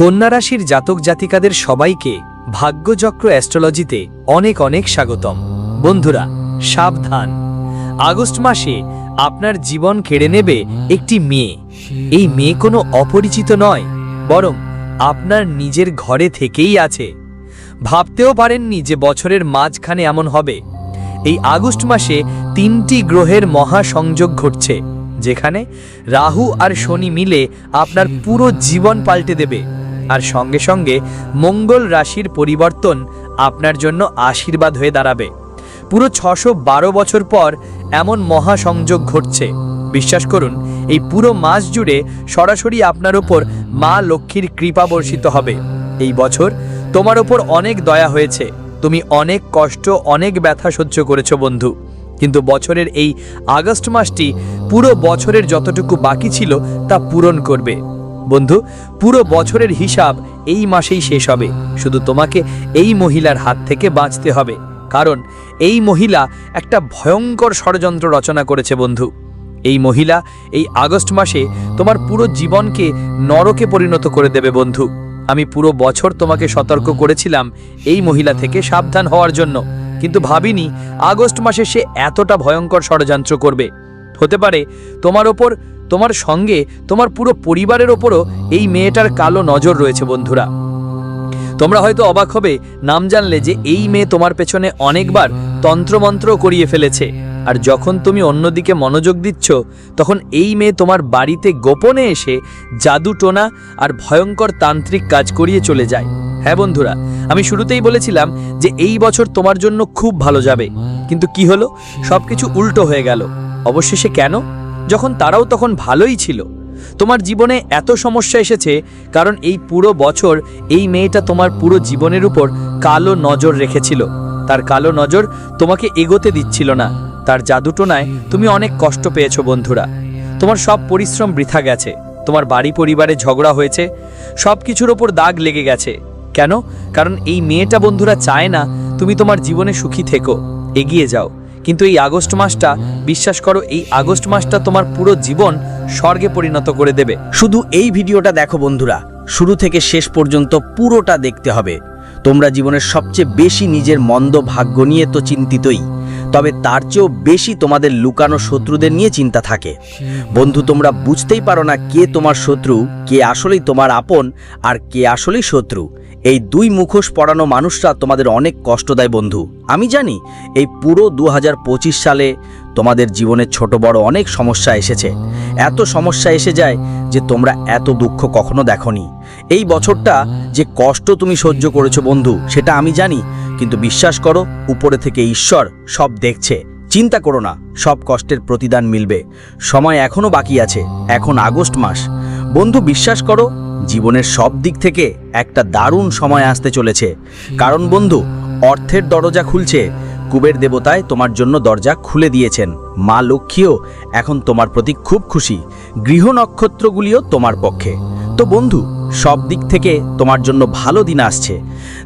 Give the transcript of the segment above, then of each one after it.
কন্যা রাশির জাতক জাতিকাদের সবাইকে ভাগ্যচক্র অ্যাস্ট্রোলজিতে অনেক অনেক স্বাগতম। বন্ধুরা, সাবধান। আগস্ট মাসে আপনার জীবন কেড়ে নেবে একটি মেয়ে। এই মেয়ে কোনো অপরিচিত নয়, বরং আপনার নিজের ঘরে থেকেই আছে। ভাবতেও পারেননি যে বছরের মাঝখানে এমন হবে। এই আগস্ট মাসে তিনটি গ্রহের মহাসংযোগ ঘটছে, যেখানে রাহু আর শনি মিলে আপনার পুরো জীবন পাল্টে দেবে। আর সঙ্গে সঙ্গে মঙ্গল রাশির পরিবর্তন আপনার জন্য আশীর্বাদ হয়ে দাঁড়াবে। পুরো ছশো বছর পর এমন মহাসংযোগ ঘটছে। বিশ্বাস করুন, এই পুরো মাস জুড়ে সরাসরি আপনার ওপর মা লক্ষ্মীর কৃপা বর্ষিত হবে। এই বছর তোমার ওপর অনেক দয়া হয়েছে। তুমি অনেক কষ্ট, অনেক ব্যথা সহ্য করেছ বন্ধু। কিন্তু বছরের এই আগস্ট মাসটি পুরো বছরের যতটুকু বাকি ছিল তা পূরণ করবে। বন্ধু, পুরো বছরের হিসাব এই মাসেই শেষ হবে। শুধু তোমাকে এই মহিলার হাত থেকে বাঁচতে হবে। কারণ এই মহিলা একটা ভয়ঙ্কর ষড়যন্ত্র রচনা করেছে বন্ধু। এই মহিলা এই আগস্ট মাসে তোমার পুরো জীবনকে নরকে পরিণত করে দেবে বন্ধু। আমি পুরো বছর তোমাকে সতর্ক করেছিলাম এই মহিলা থেকে সাবধান হওয়ার জন্য। কিন্তু ভাবিনি আগস্ট মাসে সে এতটা ভয়ঙ্কর ষড়যন্ত্র করবে। হতে পারে তোমার ওপর তোমার সঙ্গে তোমার পুরো পরিবারের ওপরও এই মেয়েটার কালো নজর রয়েছে, বন্ধুরা। তোমরা হয়তো অবাক হবে, নাম জানলে যে এই মেয়ে তোমার পেছনে অনেকবার তন্ত্রমন্ত্র করিয়ে ফেলেছে। আর যখন তুমি অন্যদিকে মনোযোগ দিচ্ছ, তখন এই মেয়ে তোমার বাড়িতে গোপনে এসে জাদু টোনা আর ভয়ঙ্কর তান্ত্রিক কাজ করিয়ে চলে যায়। হ্যাঁ বন্ধুরা, আমি শুরুতেই বলেছিলাম যে এই বছর তোমার জন্য খুব ভালো যাবে। কিন্তু কি হলো? সবকিছু উল্টো হয়ে গেল। অবশেষে কেন? যখন তারাও তখন ভালোই ছিল। তোমার জীবনে এত সমস্যা এসেছে, কারণ এই পুরো বছর এই মেয়েটা তোমার পুরো জীবনের উপর কালো নজর রেখেছিল। তার কালো নজর তোমাকে এগোতে দিচ্ছিল না। তার জাদুটোনায় তুমি অনেক কষ্ট পেয়েছ বন্ধুরা। তোমার সব পরিশ্রম বৃথা গেছে। তোমার বাড়ি পরিবারে ঝগড়া হয়েছে। সব কিছুর ওপর দাগ লেগে গেছে। কেন? কারণ এই মেয়েটা বন্ধুরা চায় না তুমি তোমার জীবনে সুখী থেকো। এগিয়ে যাও। কিন্তু এই আগস্ট মাসটা, বিশ্বাস করো, এই আগস্ট মাসটা তোমার পুরো জীবন স্বর্গে পরিণত করে দেবে। শুধু এই ভিডিওটা দেখো বন্ধুরা, শুরু থেকে শেষ পর্যন্ত পুরোটা দেখতে হবে। তোমরা জীবনের সবচেয়ে বেশি নিজের মন্দ ভাগ্য নিয়ে তো চিন্তিতই, তবে তার চেয়েও বেশি তোমাদের লুকানো শত্রুদের নিয়ে চিন্তা থাকে। বন্ধু, তোমরা বুঝতেই পারো না কে তোমার শত্রু, কে আসলেই তোমার আপন, আর কে আসলেই শত্রু। এই দুই মুখোশ পড়ানো মানুষরা তোমাদের অনেক কষ্ট দেয়, বন্ধু। আমি জানি এই পুরো দু হাজার পঁচিশ সালে তোমাদের জীবনে ছোট বড় অনেক সমস্যা এসেছে। এত সমস্যা এসে যায় যে তোমরা এত দুঃখ কখনো দেখনি। এই বছরটা যে কষ্ট তুমি সহ্য করেছ, বন্ধু, সেটা আমি জানি, কিন্তু বিশ্বাস করো, উপরে থেকে ঈশ্বর সব দেখছে। চিন্তা করো না, সব কষ্টের প্রতিদান মিলবে। সময় এখনও বাকি আছে, এখন আগস্ট মাস। বন্ধু, বিশ্বাস করো জীবনের সব দিক থেকে একটা দারুণ সময় আসতে চলেছে। কারণ বন্ধু, অর্থের দরজা খুলছে। কুবের দেবতায় তোমার জন্য দরজা খুলে দিয়েছেন। মা লক্ষ্মীও এখন তোমার প্রতি খুব খুশি। গৃহ নক্ষত্রগুলিও তোমার পক্ষে। তো বন্ধু, সব দিক থেকে তোমার জন্য ভালো দিন আসছে।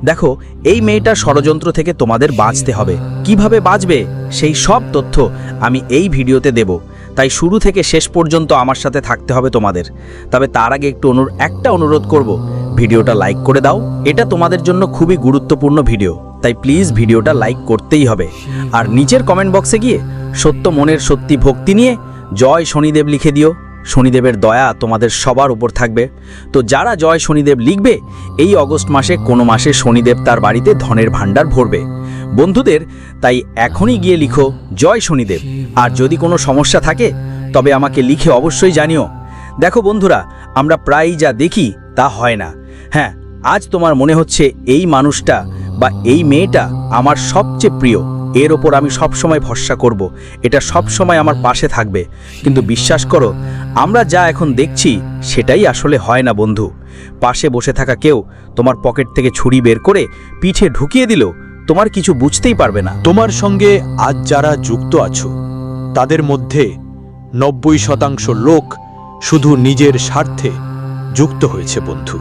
দেখো, এই মেয়েটা ষড়যন্ত্র থেকে তোমাদের বাঁচতে হবে। কীভাবে বাঁচবে, সেই সব তথ্য আমি এই ভিডিওতে দেব। তাই শুরু থেকে শেষ পর্যন্ত আমার সাথে থাকতে হবে তোমাদের। তবে তার আগে একটু অনু একটা অনুরোধ করব। ভিডিওটা লাইক করে দাও। এটা তোমাদের জন্য খুবই গুরুত্বপূর্ণ ভিডিও। তাই প্লিজ ভিডিওটা লাইক করতেই হবে। আর নিচের কমেন্ট বক্সে গিয়ে সত্য মনের সত্যি ভক্তি নিয়ে জয় শনিদেব লিখে দিও। শনিদেবের দয়া তোমাদের সবার উপর থাকবে। তো যারা জয় শনিদেব লিখবে, এই অগস্ট মাসে কোনো মাসে শনিদেব তার বাড়িতে ধনের ভাণ্ডার ভরবে। বন্ধুদের, তাই এখনই গিয়ে লিখো, জয় শনিদেব। আর যদি কোনো সমস্যা থাকে, তবে আমাকে লিখে অবশ্যই জানিও। দেখো বন্ধুরা, আমরা প্রায়ই যা দেখি, তা হয় না। হ্যাঁ আজ তোমার মনে হচ্ছে এই মানুষটা বা এই মেয়েটা আমার সবচেয়ে প্রিয়। এর ওপর আমি সবসময় ভরসা করব। এটা সবসময় আমার পাশে থাকবে। কিন্তু বিশ্বাস করো, আমরা যা এখন দেখছি, সেটাই আসলে হয় না, বন্ধু। পাশে বসে থাকা কেউ তোমার পকেট থেকে ছুরি বের করে পিঠে ঢুকিয়ে দিল তোমার কিছু বুঝতেই পারবে না। তোমার সঙ্গে আজ যারা যুক্ত আছো, তাদের মধ্যে নব্বই শতাংশ লোক শুধু নিজের স্বার্থে যুক্ত হয়েছে, বন্ধু।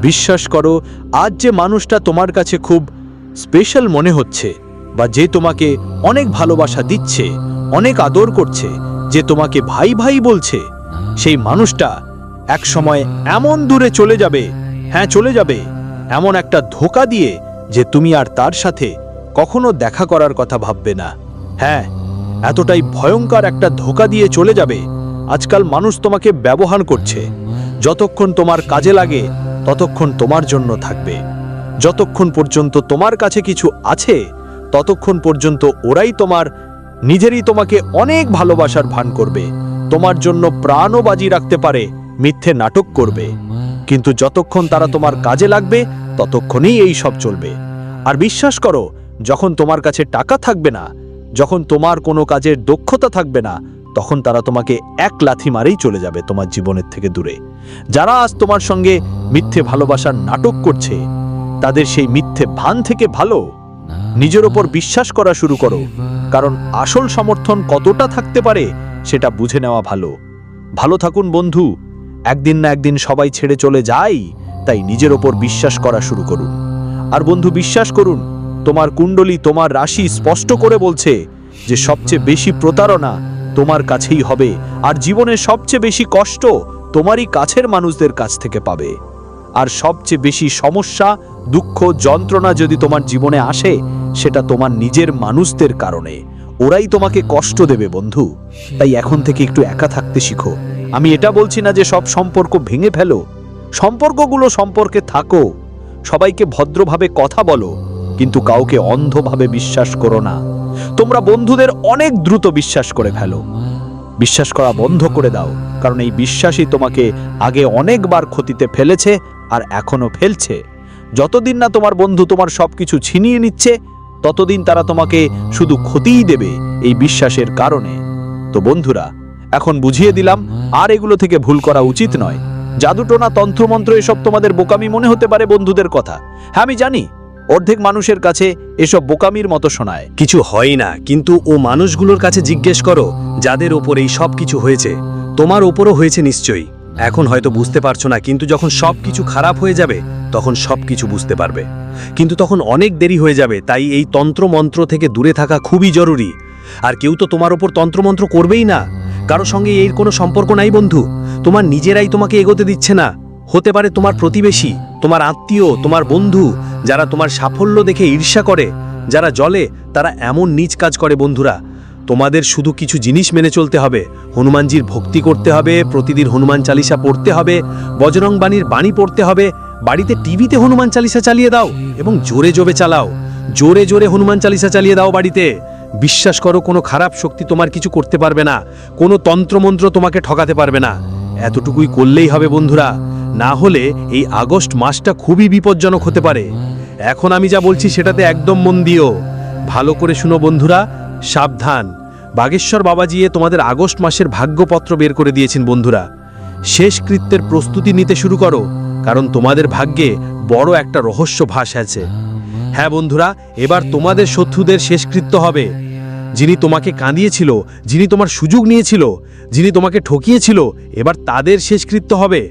বিশ্বাস করো, আজ যে মানুষটা তোমার কাছে খুব স্পেশাল মনে হচ্ছে বা যে তোমাকে অনেক ভালোবাসা দিচ্ছে, অনেক আদর করছে, যে তোমাকে ভাই ভাই বলছে, সেই মানুষটা এক সময় এমন দূরে চলে যাবে হ্যাঁ চলে যাবে, এমন একটা ধোকা দিয়ে যে তুমি আর তার সাথে কখনো দেখা করার কথা ভাববে না। হ্যাঁ এতটাই ভয়ঙ্কর একটা ধোকা দিয়ে চলে যাবে। আজকাল মানুষ তোমাকে ব্যবহার করছে। যতক্ষণ তোমার কাজে লাগে, ততক্ষণ তোমার জন্য থাকবে। যতক্ষণ পর্যন্ত তোমার কাছে কিছু আছে, ততক্ষণ পর্যন্ত ওরাই তোমার, নিজেরই তোমাকে অনেক ভালোবাসার ভান করবে। তোমার জন্য প্রাণও বাজি রাখতে পারে, মিথ্যে নাটক করবে। কিন্তু যতক্ষণ তারা তোমার কাজে লাগবে ততক্ষণই এই সব চলবে। আর বিশ্বাস করো যখন তোমার কাছে টাকা থাকবে না যখন তোমার কোনো কাজের দক্ষতা থাকবে না তখন তারা তোমাকে এক লাথি মারেই চলে যাবে তোমার জীবনের থেকে দূরে। যারা আজ তোমার সঙ্গে মিথ্যে ভালোবাসার নাটক করছে তাদের সেই মিথ্যে ভান থেকে ভালো। নিজের ওপর বিশ্বাস করা শুরু করো কারণ আসল সমর্থন কতটা থাকতে পারে সেটা বুঝে নেওয়া ভালো। ভালো থাকুন বন্ধু। একদিন না একদিন সবাই ছেড়ে চলে যায় তাই নিজের ওপর বিশ্বাস করা শুরু করুন। আর বন্ধু, বিশ্বাস করুন, তোমার কুণ্ডলী, তোমার রাশি স্পষ্ট করে বলছে যে সবচেয়ে বেশি প্রতারণা তোমার কাছেই হবে, আর জীবনের সবচেয়ে বেশি কষ্ট তোমারই কাছের মানুষদের কাছ থেকে পাবে। আর সবচেয়ে বেশি সমস্যা, দুঃখ, যন্ত্রণা যদি তোমার জীবনে আসে, সেটা তোমার নিজের মানুষদের কারণে। ওরাই তোমাকে কষ্ট দেবে, বন্ধু। তাই এখন থেকে একটু একা থাকতে শিখো। আমি এটা বলছি না যে সব সম্পর্ক ভেঙে ফেলো। সম্পর্কগুলো সম্পর্কে থাকো। সবাইকে ভদ্রভাবে কথা বলো, কিন্তু কাউকে অন্ধভাবে বিশ্বাস করো না। তোমরা বন্ধুদের অনেক দ্রুত বিশ্বাস করে ফেলো। বিশ্বাস করা বন্ধ করে দাও, কারণ এই বিশ্বাসই তোমাকে আগে অনেকবার ক্ষতিতে ফেলেছে আর এখনও ফেলছে। যতদিন না তোমার বন্ধু তোমার সবকিছু ছিনিয়ে নিচ্ছে, ততদিন তারা তোমাকে শুধু ক্ষতিই দেবে এই বিশ্বাসের কারণে। তো বন্ধুরা এখন বুঝিয়ে দিলাম, আর এগুলো থেকে ভুল করা উচিত নয়। জাদুটোনা তন্ত্রমন্ত্র এসব তোমাদের বোকামি মনে হতে পারে বন্ধুদের কথা। হ্যাঁ আমি জানি, অর্ধেক মানুষের কাছে এসব বোকামির মতো শোনায়। কিছু হয় না, কিন্তু ও মানুষগুলোর কাছে জিজ্ঞেস করো, যাদের ওপর এই সব কিছু হয়েছে। তোমার ওপরও হয়েছে নিশ্চয়ই। এখন হয়তো বুঝতে পারছ না, কিন্তু যখন সব কিছু খারাপ হয়ে যাবে, তখন সব কিছু বুঝতে পারবে। কিন্তু তখন অনেক দেরি হয়ে যাবে, তাই এই তন্ত্রমন্ত্র থেকে দূরে থাকা খুবই জরুরি। আর কেউ তো তোমার ওপর তন্ত্রমন্ত্র করবেই না। কারও সঙ্গে এর কোনো সম্পর্ক নাই, বন্ধু। তোমার নিজেরাই তোমাকে এগোতে দিচ্ছে না। হতে পারে তোমার প্রতিবেশী, তোমার আত্মীয়, তোমার বন্ধু, যারা তোমার সাফল্য দেখে ঈর্ষা করে, যারা জলে, তারা এমন নিজ কাজ করে, বন্ধুরা। তোমাদের শুধু কিছু জিনিস মেনে চলতে হবে। হনুমানজির ভক্তি করতে হবে, প্রতিদিন হনুমান চালিসা পড়তে হবে বজরং বাণীর বাণী পড়তে হবে, বাড়িতে টিভিতে হনুমান চালিসা চালিয়ে দাও এবং জোরে জোরে চালাও। জোরে জোরে হনুমান চালিসা চালিয়ে দাও বাড়িতে। বিশ্বাস করো, কোনো খারাপ শক্তি তোমার কিছু করতে পারবে না, কোনো তন্ত্রমন্ত্র তোমাকে ঠকাতে পারবে না। এতটুকুই করলেই হবে বন্ধুরা, না হলে এই আগস্ট মাসটা খুবই বিপজ্জনক হতে পারে। এখন আমি যা বলছি সেটাতে একদম মন দিও। ভালো করে শুনো বন্ধুরা, সাবধান। বাগেশ্বর বাবাজিয়ে তোমাদের আগস্ট মাসের ভাগ্যপত্র বের করে দিয়েছেন বন্ধুরা। শেষ কৃত্যের প্রস্তুতি নিতে শুরু করো, কারণ তোমাদের ভাগ্যে বড় একটা রহস্য ভাস আছে। হ্যাঁ বন্ধুরা, এবার তোমাদের শত্রুদের শেষকৃত্য হবে। যিনি তোমাকে কাঁদিয়েছিল, যিনি তোমার সুযোগ নিয়েছিল, যিনি তোমাকে ঠকিয়েছিল, এবার তাদের শেষকৃত্য হবে।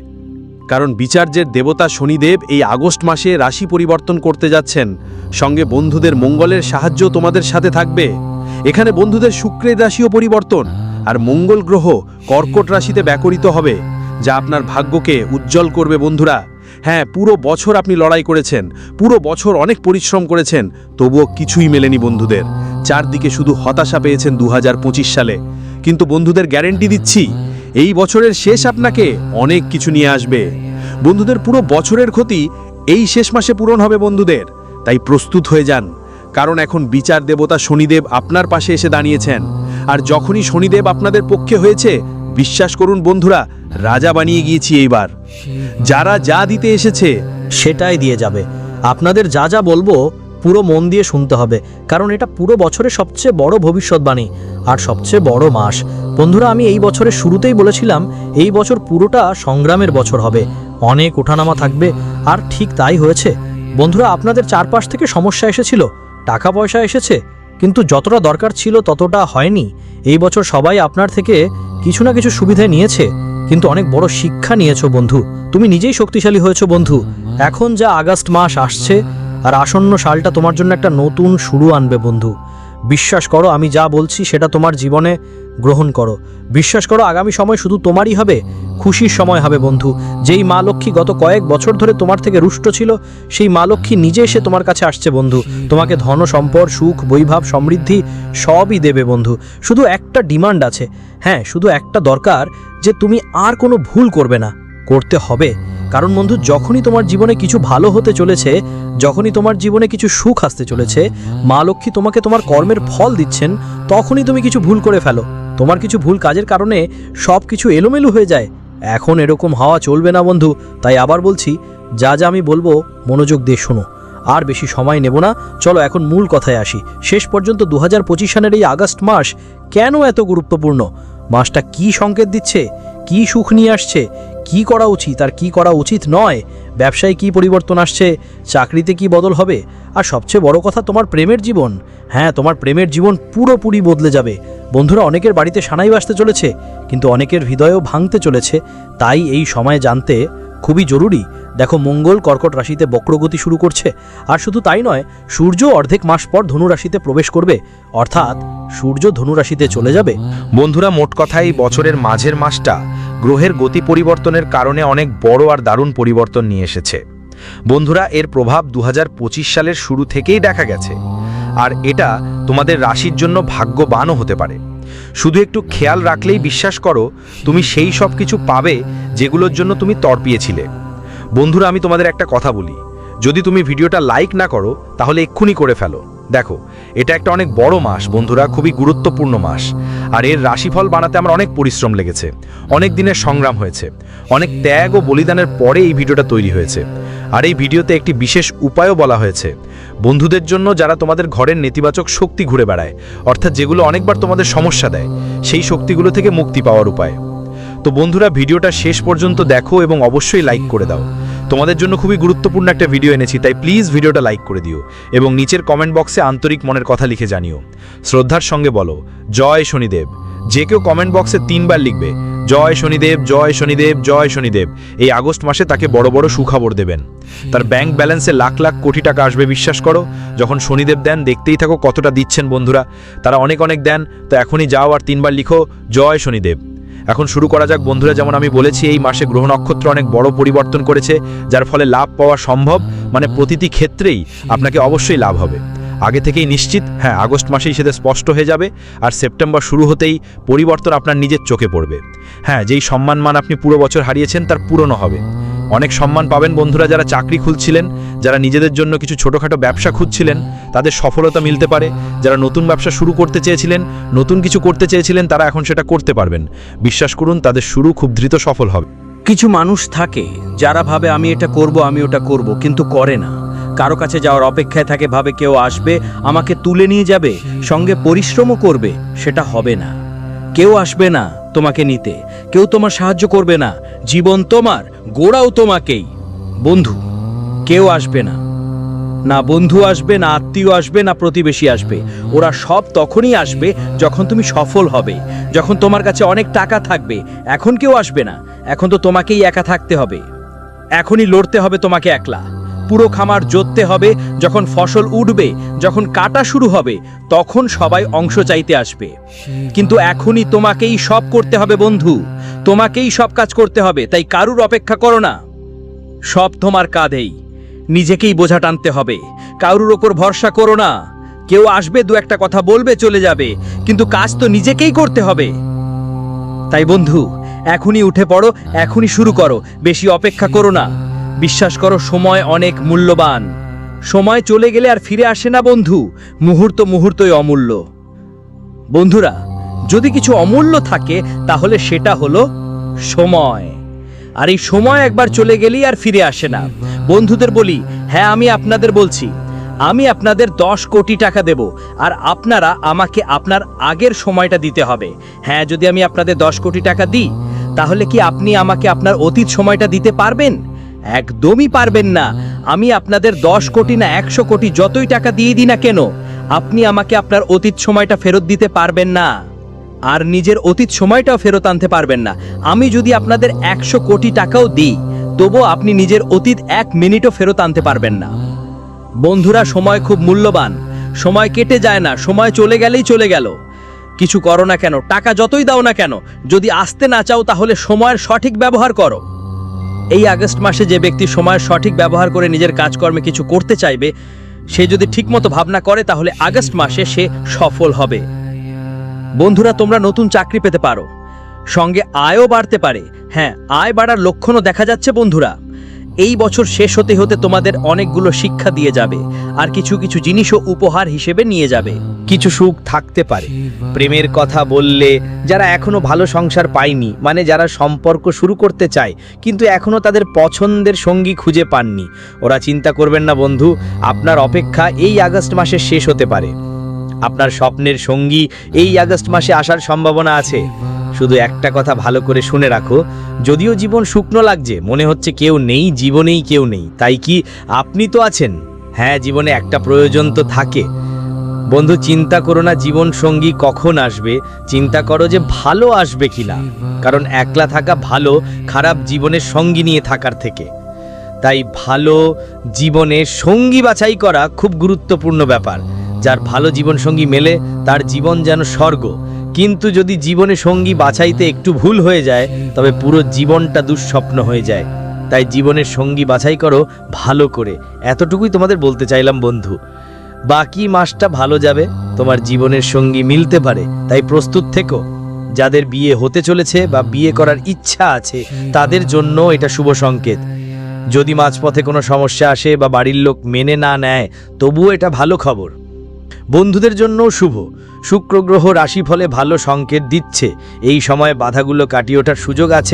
কারণ বিচার্যের দেবতা শনিদেব এই আগস্ট মাসে রাশি পরিবর্তন করতে যাচ্ছেন। সঙ্গে বন্ধুদের মঙ্গলের সাহায্য তোমাদের সাথে থাকবে। এখানে বন্ধুদের শুক্রের রাশিও পরিবর্তন, আর মঙ্গল গ্রহ কর্কট রাশিতে ব্যাকরিত হবে, যা আপনার ভাগ্যকে উজ্জ্বল করবে বন্ধুরা। হ্যাঁ পুরো বছর আপনি লড়াই করেছেন, পুরো বছর অনেক পরিশ্রম করেছেন, তবুও কিছুই মেলেনি বন্ধুদের। চারদিকে শুধু হতাশা পেয়েছেন দু হাজার পঁচিশ সালে। কিন্তু বন্ধুদের গ্যারেন্টি দিচ্ছি, এই বছরের শেষ আপনাকে অনেক কিছু নিয়ে আসবে। বন্ধুদের পুরো বছরের ক্ষতি এই শেষ মাসে পূরণ হবে বন্ধুদের। তাই প্রস্তুত হয়ে যান, কারণ এখন বিচার দেবতা শনিদেব আপনার পাশে এসে দাঁড়িয়েছেন। আর যখনই শনিদেব আপনাদের পক্ষে হয়েছে বিশ্বাস করুন বন্ধুরা, রাজা বানিয়ে গিয়েছি এইবার। যারা যা দিতে এসেছে, সেটাই দিয়ে যাবে। আপনাদের যা যা বলব, পুরো মন দিয়ে শুনতে হবে, কারণ এটা পুরো বছরের সবচেয়ে বড় ভবিষ্যৎবাণী আর সবচেয়ে বড় মাস। বন্ধুরা, আমি এই বছরের শুরুতেই বলেছিলাম, এই বছর পুরোটা সংগ্রামের বছর হবে। অনেক ওঠানামা থাকবে, আর ঠিক তাই হয়েছে। বন্ধুরা, আপনাদের চারপাশ থেকে সমস্যা এসেছিল, টাকা পয়সা এসেছে কিন্তু যতটা দরকার ছিল ততটা হয়নি। এই বছর সবাই আপনার থেকে কিছু না কিছু সুবিধা নিয়েছে। কিন্তু অনেক বড় শিক্ষা নিয়েছো বন্ধু। তুমি নিজেই শক্তিশালী হয়েছো বন্ধু। এখন যা আগস্ট মাস আসছে আর আসন্ন সালটা তোমার জন্য একটা নতুন শুরু আনবে বন্ধু। বিশ্বাস করো, আমি যা বলছি সেটা তোমার জীবনে গ্রহণ করো। বিশ্বাস করো, আগামী সময় শুধু তোমারই হবে। খুশির সময় হবে, বন্ধু। যেই মা লক্ষ্মী গত কয়েক বছর ধরে তোমার থেকে রুষ্ট ছিল, সেই মা লক্ষ্মী নিজে এসে তোমার কাছে আসছে, বন্ধু। তোমাকে ধন, সম্পদ, সুখ, বৈভব, সমৃদ্ধি সবই দেবে, বন্ধু। শুধু একটা ডিমান্ড আছে। হ্যাঁ শুধু একটা দরকার যে তুমি আর কোনো ভুল করবে না। করতে হবে। কারণ, বন্ধু, যখনই তোমার জীবনে কিছু ভালো হতে চলেছে, যখনই তোমার জীবনে কিছু সুখ আসতে চলেছে, মা লক্ষ্মী তোমাকে তোমার কর্মের ফল দিচ্ছেন, তখনই তুমি কিছু ভুল করে ফেলো। তোমার কিছু ভুল কাজের কারণে সব কিছু এলোমেলো হয়ে যায়। এখন এরকম হাওয়া চলবে না বন্ধু, তাই আবার বলছি, যা যা আমি বলব মনোযোগ দিয়ে শোনো। আর বেশি সময় নেব না, চলো এখন মূল কথায় আসি। শেষ পর্যন্ত দু হাজার পঁচিশ সালের এই আগস্ট মাস কেন এত গুরুত্বপূর্ণ? মাসটা কি সংকেত দিচ্ছে? কি সুখ নিয়ে আসছে? কি করা উচিত আর কি করা উচিত নয়? ব্যবসায় কি পরিবর্তন আসছে? চাকরিতে কি বদল হবে? আর সবচেয়ে বড় কথা তোমার প্রেমের জীবন। হ্যাঁ তোমার প্রেমের জীবন পুরোপুরি বদলে যাবে। বন্ধুরা, অনেকের বাড়িতে সানাই বাসতে চলেছে, কিন্তু অনেকের হৃদয়ও ভাঙতে চলেছে। তাই এই সময় জানতে খুবই জরুরি। দেখো, মঙ্গল কর্কট রাশিতে বক্রগতি শুরু করছে। আর শুধু তাই নয়, সূর্য অর্ধেক মাস পর ধনু রাশিতে প্রবেশ করবে। অর্থাৎ সূর্য ধনু রাশিতে চলে যাবে। বন্ধুরা, মোট কথা এই বছরের মাঝের মাসটা গ্রহের গতি পরিবর্তনের কারণে অনেক বড় আর দারুণ পরিবর্তন নিয়ে এসেছে। বন্ধুরা, এর প্রভাব দুহাজার পঁচিশ সালের শুরু থেকেই দেখা গেছে। আর এটা তোমাদের রাশির জন্য ভাগ্যবানও হতে পারে। শুধু একটু খেয়াল রাখলেই বিশ্বাস করো, তুমি সেই সব কিছু পাবে যেগুলোর জন্য তুমি তর্পিয়েছিলে বন্ধুরা, আমি তোমাদের একটা কথা বলি। যদি তুমি ভিডিওটা লাইক না করো, তাহলে এক্ষুনি করে ফেলো। দেখো, এটা একটা অনেক বড় মাস, বন্ধুরা, খুবই গুরুত্বপূর্ণ মাস। আর এর রাশিফল বানাতে আমার অনেক পরিশ্রম লেগেছে। অনেক দিনের সংগ্রাম হয়েছে। অনেক ত্যাগ ও বলিদানের পরে এই ভিডিওটা তৈরি হয়েছে। আর এই ভিডিওতে একটি বিশেষ উপায়ও বলা হয়েছে। বন্ধুদের জন্য যারা তোমাদের ঘরের নেতিবাচক শক্তি ঘুরে বেড়ায়, অর্থাৎ যেগুলো অনেকবার তোমাদের সমস্যা দেয়, সেই শক্তিগুলো থেকে মুক্তি পাওয়ার উপায়। তো বন্ধুরা, ভিডিওটা শেষ পর্যন্ত দেখো এবং অবশ্যই লাইক করে দাও। তোমাদের জন্য খুবই গুরুত্বপূর্ণ একটা ভিডিও এনেছি, তাই প্লিজ ভিডিওটা লাইক করে দিও এবং নিচের কমেন্ট বক্সে আন্তরিক মনের কথা লিখে জানিও। শ্রদ্ধার সঙ্গে বলো, জয় শনিদেব। যে কেউ কমেন্ট বক্সে তিনবার লিখবে, জয় শনিদেব জয় শনিদেব জয় শনিদেব। এই আগস্ট মাসে তাকে বড় বড় সুখবর দেবেন। তার ব্যাংক ব্যালেন্সে লাখ লাখ কোটি টাকা আসবে, বিশ্বাস করো। যখন শনিদেব দেন, দেখতেই থাকো কতটা দিচ্ছেন বন্ধুরা। তারা অনেক অনেক দেন, তো এখনই যাও আর তিনবার লিখো, জয় শনিদেব। এখন শুরু করা যাক। বন্ধুরা, যেমন আমি বলেছি, এই মাসে গ্রহ নক্ষত্র অনেক বড় পরিবর্তন করেছে, যার ফলে লাভ পাওয়া সম্ভব। মানে প্রতিটি ক্ষেত্রেই আপনাকে অবশ্যই লাভ হবে। আগে থেকেই নিশ্চিত হ্যাঁ আগস্ট মাসেই সেটা স্পষ্ট হয়ে যাবে আর সেপ্টেম্বর শুরু হতেই পরিবর্তন আপনার নিজের চোখে পড়বে। হ্যাঁ যেই সম্মান মান আপনি পুরো বছর হারিয়েছেন, তার পূরণও হবে। অনেক সম্মান পাবেন বন্ধুরা যারা চাকরি খুলছিলেন, যারা নিজেদের জন্য কিছু ছোটোখাটো ব্যবসা খুঁজছিলেন, তাদের সফলতা মিলতে পারে। যারা নতুন ব্যবসা শুরু করতে চেয়েছিলেন, নতুন কিছু করতে চেয়েছিলেন, তারা এখন সেটা করতে পারবেন। বিশ্বাস করুন, তাদের শুরু খুব দ্রুত সফল হবে। কিছু মানুষ থাকে, যারা ভাবে, আমি এটা করব, আমি ওটা করব কিন্তু করে না। কারও কাছে যাওয়ার অপেক্ষায় থাকে, ভাবে, কেউ আসবে, আমাকে তুলে নিয়ে যাবে, সঙ্গে পরিশ্রমও করবে সেটা হবে না। কেউ আসবে না তোমাকে নিতে কেউ তোমার সাহায্য করবে না। জীবন তোমার, গোড়াও তোমাকেই। বন্ধু, কেউ আসবে না। না বন্ধু আসবে, না আত্মীয় আসবে, না প্রতিবেশী আসবে। ওরা সব তখনই আসবে যখন তুমি সফল হবে। যখন তোমার কাছে অনেক টাকা থাকবে, এখন কেউ আসবে না। এখন তো তোমাকেই একা থাকতে হবে। এখনই লড়তে হবে তোমাকে একলা। পুরো খামার জোততে হবে, যখন ফসল উঠবে, যখন কাটা শুরু হবে, তখন সবাই অংশ চাইতে আসবে। কিন্তু এখনই তোমাকেই সব করতে হবে বন্ধু। তোমাকেই সব কাজ করতে হবে, তাই কারুর অপেক্ষা করো না। সব তোমার কাঁধেই। নিজেকেই বোঝা টানতে হবে। কারুর ওপর ভরসা করো না। কেউ আসবে, দু একটা কথা বলবে, চলে যাবে। কিন্তু কাজ তো নিজেকেই করতে হবে। তাই বন্ধু, এখনই উঠে পড়ো, এখনই শুরু করো। বেশি অপেক্ষা করো না। বিশ্বাস করো, সময় অনেক মূল্যবান। সময় চলে গেলে আর ফিরে আসে না বন্ধু, মুহূর্ত মুহূর্তই অমূল্য। বন্ধুরা, যদি কিছু অমূল্য থাকে, তাহলে সেটা হলো সময়। আর এই সময় একবার চলে গেলেই আর ফিরে আসে না। বন্ধুদের বলি হ্যাঁ আমি আপনাদের বলছি, আমি আপনাদের দশ কোটি টাকা দেব, আর আপনারা আমাকে আপনার আগের সময়টা দিতে হবে। হ্যাঁ যদি আমি আপনাদের দশ কোটি টাকা দিই, তাহলে কি আপনি আমাকে আপনার অতীত সময়টা দিতে পারবেন? একদমই পারবেন না। আমি আপনাদের দশ কোটি না একশো কোটি যতই টাকা দিয়ে দিই না কেন, আপনি আমাকে আপনার অতীত সময়টা ফেরত দিতে পারবেন না। আর নিজের অতীত সময়টাও ফেরত আনতে পারবেন না। আমি যদি আপনাদের একশো কোটি টাকাও দিই, তবুও আপনি নিজের অতীত এক মিনিটও ফেরত আনতে পারবেন না। বন্ধুরা, সময় খুব মূল্যবান। সময় কেটে যায় না, সময় চলে গেলেই চলে গেল। কিছু করো না কেন, টাকা যতই দাও না কেন, যদি আসতে না চাও তাহলে সময়ের সঠিক ব্যবহার করো। এই আগস্ট মাসে যে ব্যক্তি সময় সঠিক ব্যবহার করে নিজের কাজকর্মে কিছু করতে চাইবে, সে যদি ঠিকমতো ভাবনা করে, তাহলে আগস্ট মাসে সে সফল হবে। বন্ধুরা, তোমরা নতুন চাকরি পেতে পারো। সঙ্গে আয়ও বাড়তে পারে। হ্যাঁ আয় বাড়ার লক্ষণও দেখা যাচ্ছে, বন্ধুরা। এই বছর শেষ হতে হতে তোমাদের অনেকগুলো শিক্ষা দিয়ে যাবে, আর কিছু কিছু জিনিসও উপহার হিসেবে নিয়ে যাবে। কিছু সুখ থাকতে পারে। প্রেমের কথা বললে যারা এখনও ভালো সংসার পায়নি মানে যারা সম্পর্ক শুরু করতে চায়, কিন্তু এখনও তাদের পছন্দের সঙ্গী খুঁজে পাননি। ওরা চিন্তা করবেন না বন্ধু, আপনার অপেক্ষা এই আগস্ট মাসে শেষ হতে পারে। আপনার স্বপ্নের সঙ্গী এই আগস্ট মাসে আসার সম্ভাবনা আছে। শুধু একটা কথা ভালো করে শুনে রাখো, যদিও জীবন শুকনো লাগছে, মনে হচ্ছে কেউ নেই, জীবনেই কেউ নেই। তাই কি আপনি তো আছেন? হ্যাঁ জীবনে একটা প্রয়োজন তো থাকে। বন্ধু, চিন্তা করো না, জীবন সঙ্গী কখন আসবে? চিন্তা করো যে ভালো আসবে কিনা। কারণ একলা থাকা ভালো, খারাপ জীবনের সঙ্গী নিয়ে থাকার থেকে। তাই ভালো জীবনে সঙ্গী বাছাই করা খুব গুরুত্বপূর্ণ ব্যাপার। যার ভালো জীবন সঙ্গী মেলে, তার জীবন যেন স্বর্গ। কিন্তু যদি জীবনে সঙ্গী বাছাইতে একটু ভুল হয়ে যায়, তবে পুরো জীবনটা দুঃস্বপ্ন হয়ে যায়। তাই জীবনের সঙ্গী বাছাই করো ভালো করে। এতটুকুই তোমাদের বলতে চাইলাম, বন্ধু। বাকি মাসটা ভালো যাবে, তোমার জীবনের সঙ্গী মিলতে পারে। তাই প্রস্তুত থেকো। যাদের বিয়ে হতে চলেছে বা বিয়ে করার ইচ্ছা আছে, তাদের জন্য এটা শুভ সংকেত। যদি মাঝপথে কোনো সমস্যা আসে বা বাড়ির লোক মেনে না নেয়, তবুও এটা ভালো খবর। বন্ধুদের জন্যও শুভ। শুক্র গ্রহ রাশিফলে ভালো সংকেত দিচ্ছে। এই সময়ে বাধাগুলো কাটিয়ে ওঠার সুযোগ আছে।